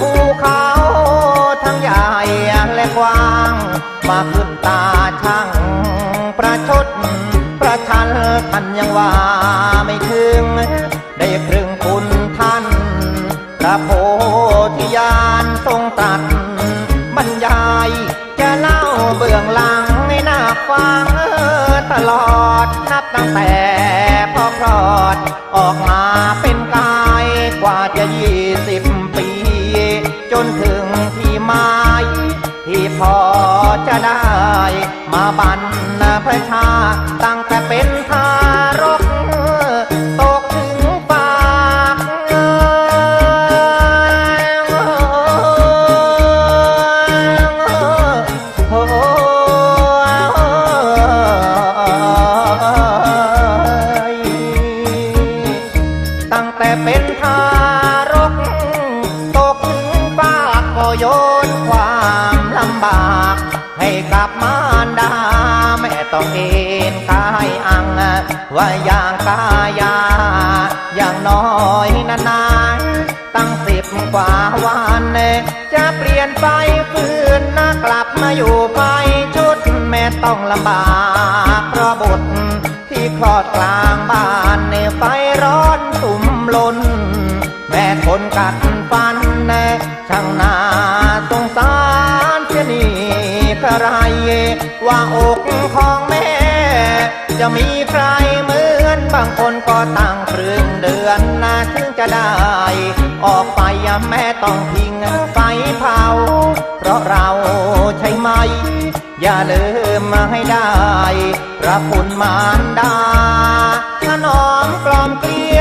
ภูเขาทั้งใหญ่และกว้าง มาขึ้นตาช่างประชด ประชันท่านยังว่าไม่ถึง ได้ครึ่งคุณท่านพระโพธิญาณทรงตรัสบรรยายจะเล่าเบื้องหลังให้น่าฟังตลอดนับตั้งแต่พ่อคลอดออก พอจะได้มาบัน ต้องเอ็นกายอังว่าอย่างกายา อย่างน้อยนานๆตั้งสิบกว่าวันจะเปลี่ยนไปฟื้นนะกลับมาอยู่ไปชุดแม่ต้องลำบากเพราะบุตรที่คลอดกลางบ้านในไฟร้อนตุ่มลนแม่คนกัดฟันแน่ช่างนา ว่าอกของแม่ จะมีใครเหมือนบางคนก็ตั้งครึ่งเดือนนะถึงจะได้ ออกไปอะแม่ต้องทิ้งไฟเผา เพราะเราใช่ไหม อย่าลืมมาให้ได้พระคุณมารดาถนอมกลอมเกลีย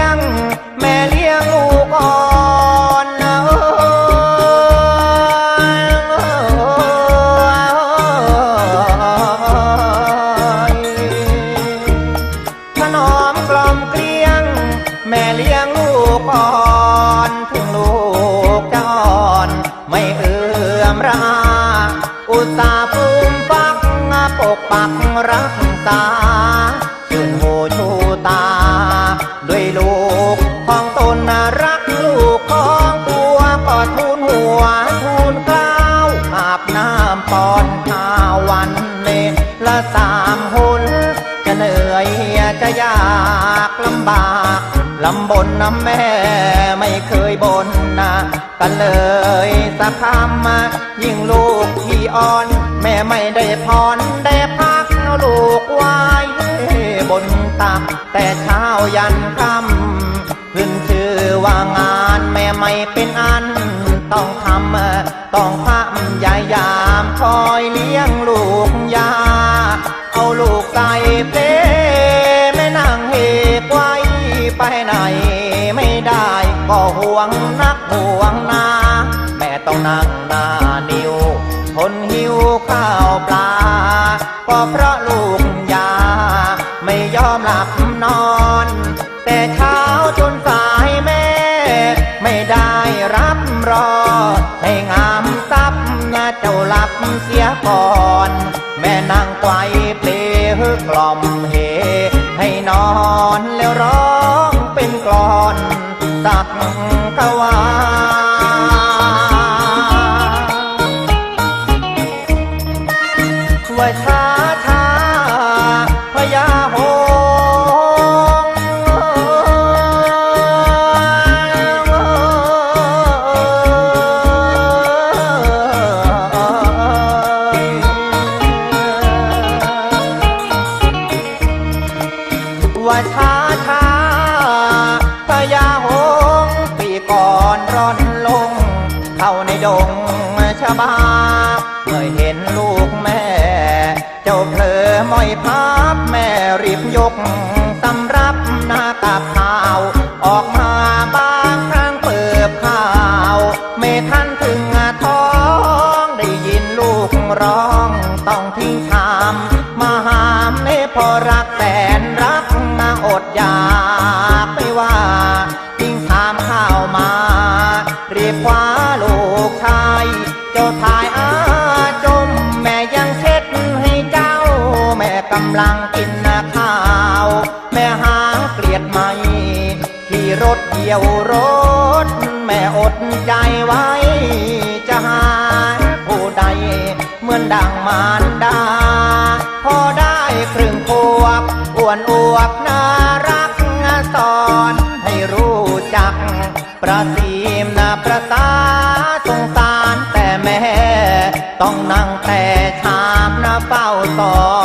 ลำบนนะแม่ไม่เคยบนนะกันเลยสักคำยิ่งลูกที่อ่อน แม่ไม่ได้พรได้พักลูกไว้บนตักแต่เช้ายันค่ำขึ้นชื่อว่างานแม่ไม่เป็นอัน ต้องทำต้องพำยายามคอยเลี้ยงลูกยา เอาลูกใส่เป งนักห่วงนาแม่ต้องนั่งหน้านิวทนหิวข้าวปลาก็เพราะลูกยา ไม่ยอมหลับนอน แต่เช้าจนสายแม่ ไม่ได้รับรอ ให้งามซับนะเจ้าหลับเสียก่อน แม่นั่งไกวเพลฮึกล่อมเฮให้นอนแล้วรอ ว่าช้าช้าพญาหงปีก่อนร่อนลง เข้าในดงชบาเมื่อเห็นลูกแม่ เจ้าเพลอมอยพับแม่รีบยก ใจไว้ จะหาผู้ใดเหมือนดังมารดา พอได้ครึ่งขวบอ้วนอวบน่ารักสอนให้รู้จัก ประสีมนาประตาสงสารแต่แม่ ต้องนั่งแต่ชามนะเฝ้าสอน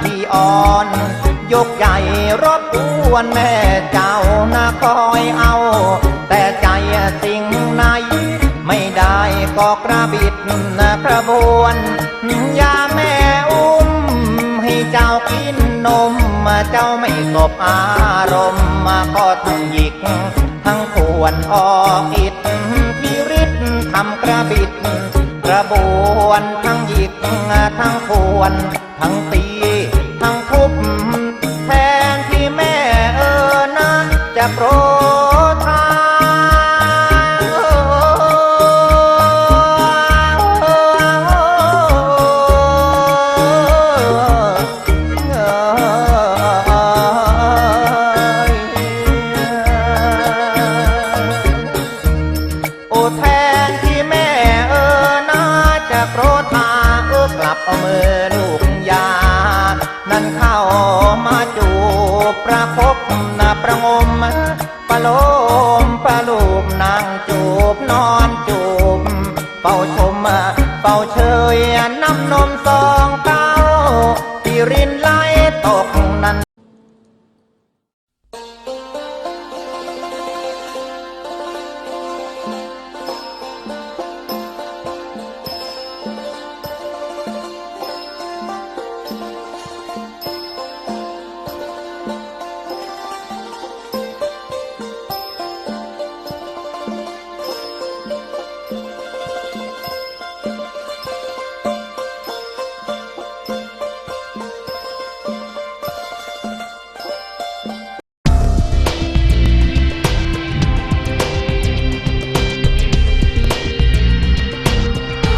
พี่อ่อน ยกใหญ่รบกวนแม่เจ้านะคอยเอา แต่ใจสิ่งไหนไม่ได้ก็กระบิดนะกระบวนยาแม่อุ้ม ให้เจ้ากินนมเจ้าไม่สบอารมณ์มาก็ทั้งหยิก ทั้งขวนออกอิดที่ริดทำกระบิดกระบวนทั้งหยิกทั้งขวนทั้งตี จะโปร